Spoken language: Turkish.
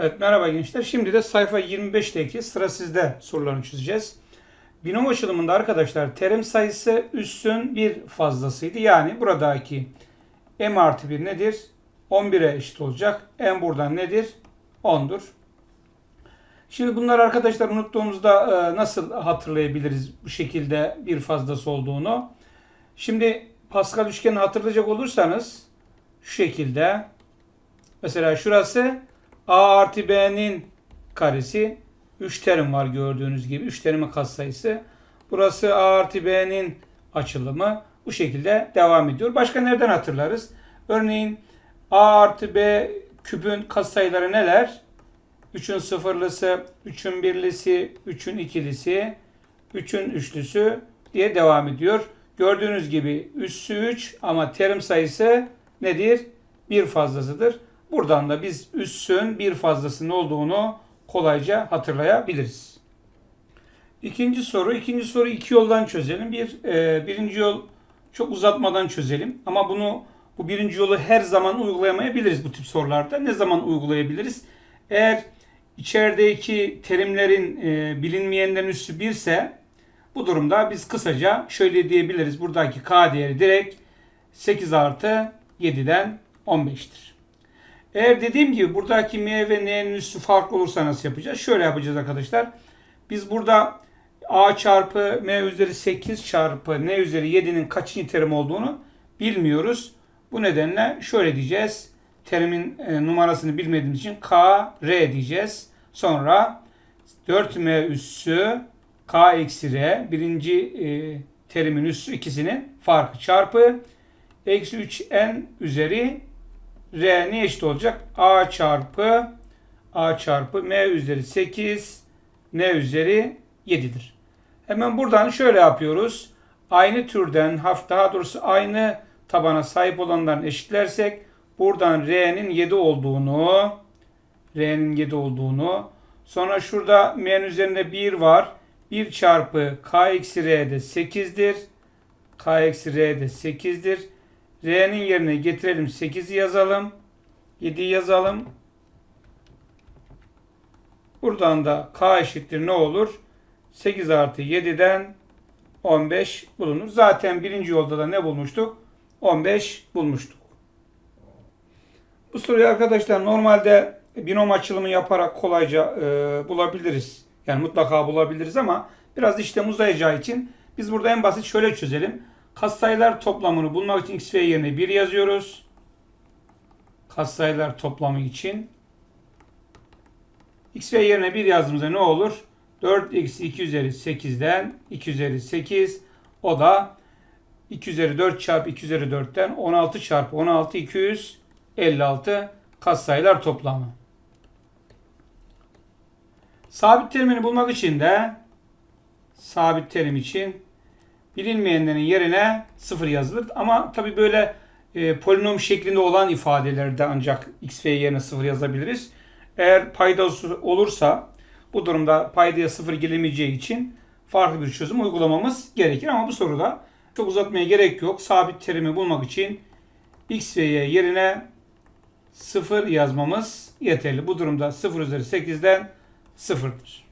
Evet merhaba gençler. Şimdi de sayfa 25'teki sıra sizde sorularını çözeceğiz. Binom açılımında arkadaşlar terim sayısı üssün bir fazlasıydı. Yani buradaki m artı 1 nedir? 11'e eşit olacak. m buradan nedir? 10'dur. Şimdi bunları arkadaşlar unuttuğumuzda e, nasıl hatırlayabiliriz bu şekilde bir fazlası olduğunu? Şimdi Pascal üçgenini hatırlayacak olursanız şu şekilde mesela şurası a artı b'nin karesi 3 terim var gördüğünüz gibi. 3 terimin katsayısı. Burası a artı b'nin açılımı. Bu şekilde devam ediyor. Başka nereden hatırlarız? Örneğin a artı b küpün katsayıları neler? 3'ün sıfırlısı, 3'ün birlisi, 3'ün ikilisi, 3'ün üçlüsü diye devam ediyor. Gördüğünüz gibi üssü 3 ama terim sayısı nedir? Bir fazlasıdır. Buradan da biz üssün bir fazlasının olduğunu kolayca hatırlayabiliriz. İkinci soru. ikinci soru iki yoldan çözelim. Bir, e, birinci yol çok uzatmadan çözelim. Ama bunu bu birinci yolu her zaman uygulayamayabiliriz bu tip sorularda. Ne zaman uygulayabiliriz? Eğer içerideki terimlerin e, bilinmeyenlerin üssü 1 ise bu durumda biz kısaca şöyle diyebiliriz. Buradaki k değeri direkt 8 artı 7'den 15'tir. Eğer dediğim gibi buradaki m ve n'nin üssü farklı olursa nasıl yapacağız? Şöyle yapacağız arkadaşlar. Biz burada a çarpı m üzeri 8 çarpı n üzeri 7'nin kaçıncı terim olduğunu bilmiyoruz. Bu nedenle şöyle diyeceğiz. Terimin e, numarasını bilmediğimiz için k r diyeceğiz. Sonra 4m üssü k eksi r birinci e, terimin üssü ikisinin farkı çarpı eksi 3n üzeri r ne eşit olacak? a çarpı a çarpı m üzeri 8 n üzeri 7'dir. Hemen buradan şöyle yapıyoruz. Aynı türden daha doğrusu aynı tabana sahip olanların eşitlersek buradan r'nin 7 olduğunu r'nin 7 olduğunu sonra şurada m'nin üzerinde 1 var. 1 çarpı k eksi r de 8'dir. k eksi r de 8'dir. R'nin yerine getirelim 8'i yazalım. 7'yi yazalım. Buradan da k eşittir ne olur? 8 artı 7'den 15 bulunur. Zaten birinci yolda da ne bulmuştuk? 15 bulmuştuk. Bu soruyu arkadaşlar normalde binom açılımı yaparak kolayca e, bulabiliriz. Yani mutlaka bulabiliriz ama biraz işlem uzayacağı için biz burada en basit şöyle çözelim. Katsayılar toplamını bulmak için x ve yerine 1 yazıyoruz. Katsayılar toplamı için x ve yerine 1 yazdığımızda ne olur? 4 eksi 2 üzeri 8'den 2 üzeri 8 o da 2 üzeri 4 çarpı 2 üzeri 4'ten 16 çarpı 16 256 katsayılar toplamı. Sabit terimini bulmak için de sabit terim için bilinmeyenlerin yerine 0 yazılır. Ama tabi böyle e, polinom şeklinde olan ifadelerde ancak x ve yerine 0 yazabiliriz. Eğer paydası olursa bu durumda paydaya 0 gelemeyeceği için farklı bir çözüm uygulamamız gerekir. Ama bu soruda çok uzatmaya gerek yok. Sabit terimi bulmak için x ve y yerine 0 yazmamız yeterli. Bu durumda 0 üzeri 8'den 0'dır.